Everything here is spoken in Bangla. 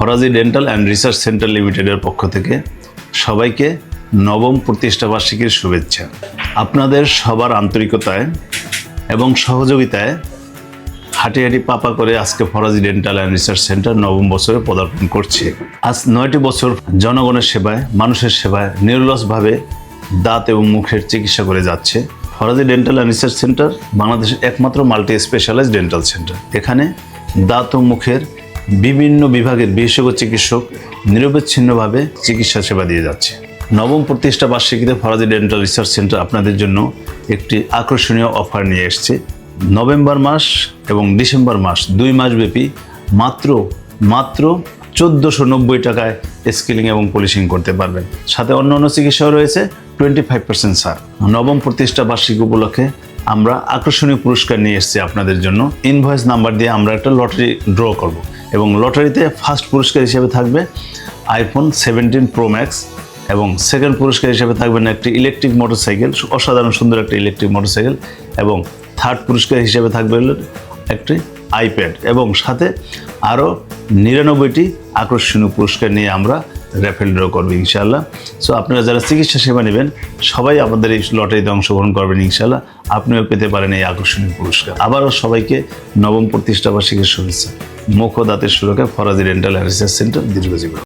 Faraji dental and research centre লিমিটেডের পক্ষ থেকে সবাইকে নবম প্রতিষ্ঠা বার্ষিকীর শুভেচ্ছা। আপনাদের সবার আন্তরিকতায় এবং সহযোগিতায় হাঁটি হাঁটি পাপা করে আজকে Faraji dental and research centre নবম বছরে পদার্পণ করছে। আজ নয়টি বছর জনগণের সেবায়, মানুষের সেবায় নির্লসভাবে দাঁত এবং মুখের চিকিৎসা করে যাচ্ছে। Faraji dental and research centre বাংলাদেশের একমাত্র মাল্টি স্পেশালাইজড ডেন্টাল সেন্টার। এখানে দাঁত ও মুখের বিভিন্ন বিভাগের বিশেষজ্ঞ চিকিৎসক নিরবিচ্ছিন্নভাবে চিকিৎসা সেবা দিয়ে যাচ্ছে। নবম প্রতিষ্ঠা বার্ষিকীতে ফরাজি ডেন্টাল রিসার্চ সেন্টার আপনাদের জন্য একটি আকর্ষণীয় অফার নিয়ে এসেছে। নভেম্বর মাস এবং ডিসেম্বর মাস দুই মাস ব্যাপী মাত্র মাত্র চোদ্দোশো নব্বই টাকায় স্কিলিং এবং পলিশিং করতে পারবেন। সাথে অন্য অন্য চিকিৎসাও রয়েছে, টোয়েন্টি ফাইভ পার্সেন্ট ছাড়। নবম প্রতিষ্ঠা বার্ষিকী উপলক্ষে আমরা আকর্ষণীয় পুরস্কার নিয়ে এসেছি আপনাদের জন্য। ইনভয়েস নাম্বার দিয়ে আমরা একটা লটারি ড্র করব। এবং লটারিতে ফার্স্ট পুরস্কার হিসেবে থাকবে আইফোন সেভেন্টিন প্রো ম্যাক্স এবং সেকেন্ড পুরস্কার হিসেবে থাকবেন একটি ইলেকট্রিক মোটরসাইকেল অসাধারণ সুন্দর একটি ইলেকট্রিক মোটরসাইকেল এবং থার্ড পুরস্কার হিসেবে থাকবে একটি আইপ্যাড এবং সাথে আরও নিরানব্বইটি আকর্ষণীয় পুরস্কার নিয়ে আমরা র্যাফেল ড্র করব ইনশাল্লাহ সো আপনারা যারা চিকিৎসা সেবা নেবেন, সবাই আমাদের এই লটারিতে অংশগ্রহণ করবেন ইনশাল্লাহ আপনিও পেতে পারেন এই আকর্ষণীয় পুরস্কার। আবারও সবাইকে নবম প্রতিষ্ঠা বার্ষিকীর শুভেচ্ছা। মুখ দাঁতের সুরক্ষা ফরাজি ডেন্টাল অ্যানালিসিস সেন্টার দীর্ঘজীবন